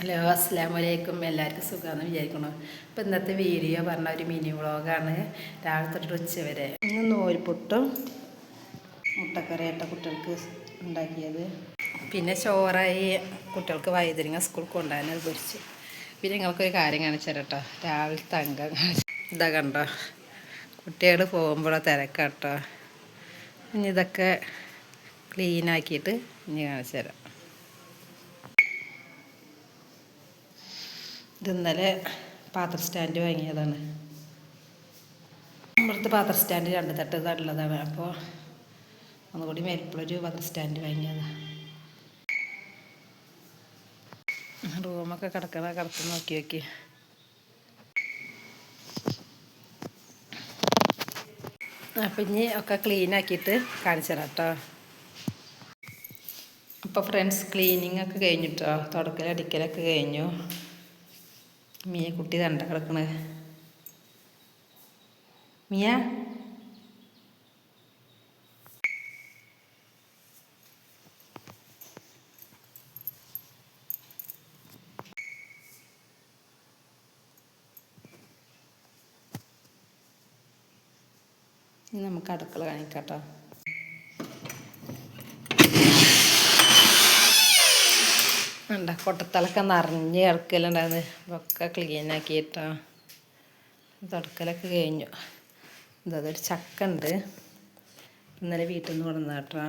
Hello അസ്സാം വലൈക്കും എല്ലാവർക്കും സുഖമാണെന്ന് വിചാരിക്കണം അപ്പോൾ ഇന്നത്തെ വീഡിയോ പറഞ്ഞ ഒരു മിനി വ്ളോഗാണ്. രാവിലെ തൊട്ട് ഉച്ച വരെ. ഇന്ന് നൂൽപുട്ടും മുട്ടക്കറിയായിട്ട കുട്ടികൾക്ക് ഉണ്ടാക്കിയത്. പിന്നെ ചോറായി കുട്ടികൾക്ക് വൈദ്യുതിങ്ങ സ്കൂൾ കൊണ്ടുപോകാൻ അത് പൊരിച്ചു പിന്നെ നിങ്ങൾക്കൊരു കാര്യം കാണിച്ചു കേട്ടോ രാവിലെ തങ്ക ഇതാ കണ്ടോ? കുട്ടികൾ പോകുമ്പോഴോ തിരക്കാട്ടോ. ഇനി ഇതൊക്കെ ക്ലീനാക്കിയിട്ട് ഇനി കാണിച്ചു തരാം. ഇത് ഇന്നലെ പാത്ര സ്റ്റാൻഡ് വാങ്ങിയതാണ്. നമ്മളടുത്ത് പാത്ര സ്റ്റാൻഡ് രണ്ട് തട്ട് ഇതുള്ളതാണ് അപ്പോൾ ഒന്നുകൂടി മേൽപ്പുള്ളൊരു പാത്ര സ്റ്റാൻഡ് വാങ്ങിയതാണ് റൂമൊക്കെ കിടക്കണ കിടത്ത് നോക്കി നോക്കി. അപ്പം ഇനി ഒക്കെ ക്ലീൻ ആക്കിയിട്ട് കാണിച്ചു തരാം കേട്ടോ അപ്പോൾ ഫ്രണ്ട്സ് ക്ലീനിങ് ഒക്കെ കഴിഞ്ഞിട്ടോ? തുടക്കൽ അടിക്കലൊക്കെ കഴിഞ്ഞു. മിയ കുട്ടി തണ്ട കിടക്കണ മിയ? ഇനി നമുക്ക് അടുക്കള കാണിക്കാട്ടോ ഉണ്ട കൊട്ടത്തലൊക്കെ നിറഞ്ഞ് ഇറക്കലുണ്ടായിരുന്നു ക്ലീൻ ആക്കിയിട്ടോ. തുടക്കലൊക്കെ കഴിഞ്ഞു. ഇതൊരു ചക്ക ഉണ്ട് ഇന്നലെ വീട്ടിൽ നിന്ന് കൊടുന്ന കേട്ടോ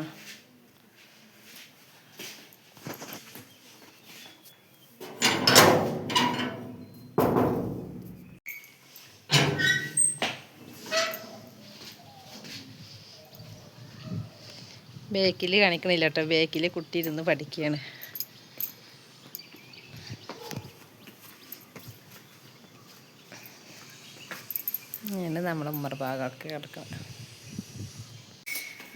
ബേക്കിൽ കാണിക്കണില്ല കേട്ടോ ബേക്കിൽ കുട്ടി ഇരുന്ന് പഠിക്കുകയാണ് ഇങ്ങനെ നമ്മുടെ ഉമ്മർ ഭാഗമൊക്കെ കിടക്കണം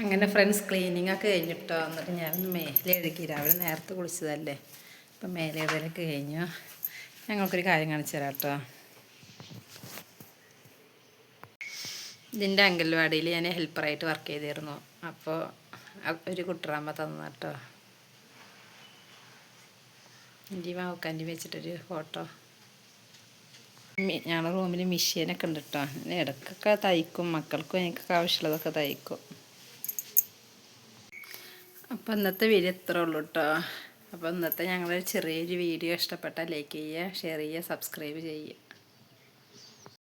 അങ്ങനെ ഫ്രണ്ട്സ് ക്ലീനിങ് ഒക്കെ കഴിഞ്ഞിട്ടോ? എന്നിട്ട് ഞാൻ മേലെ എഴുതി രാവിലെ നേരത്തെ കുളിച്ചതല്ലേ? ഇപ്പം മേലെ എഴുതലൊക്കെ കഴിഞ്ഞു. ഞങ്ങൾക്കൊരു കാര്യം കാണിച്ചു തരാം കേട്ടോ. ഇതിന്റെ അംഗൻവാടിയിൽ ഞാൻ ഹെൽപ്പറായിട്ട് വർക്ക് ചെയ്തിരുന്നു. അപ്പോൾ ഒരു കുട്ടറാമ്മ തന്നു കേട്ടോ. എന്റെ മാവക്കാന്റെ വെച്ചിട്ടൊരു ഫോട്ടോ ഞങ്ങളുടെ റൂമിൽ മെഷീനൊക്കെ ഉണ്ട് കേട്ടോ ഇടക്കൊക്കെ തയ്ക്കും. മക്കൾക്കും എനിക്കൊക്കെ ആവശ്യമുള്ളതൊക്കെ തയ്ക്കും. അപ്പം ഇന്നത്തെ വീഡിയോ ഇത്ര ഉള്ളൂ കേട്ടോ അപ്പോൾ ഇന്നത്തെ ഞങ്ങളുടെ ചെറിയൊരു വീഡിയോ ഇഷ്ടപ്പെട്ടാൽ ലൈക്ക് ചെയ്യുക ഷെയർ ചെയ്യുക സബ്സ്ക്രൈബ് ചെയ്യുക.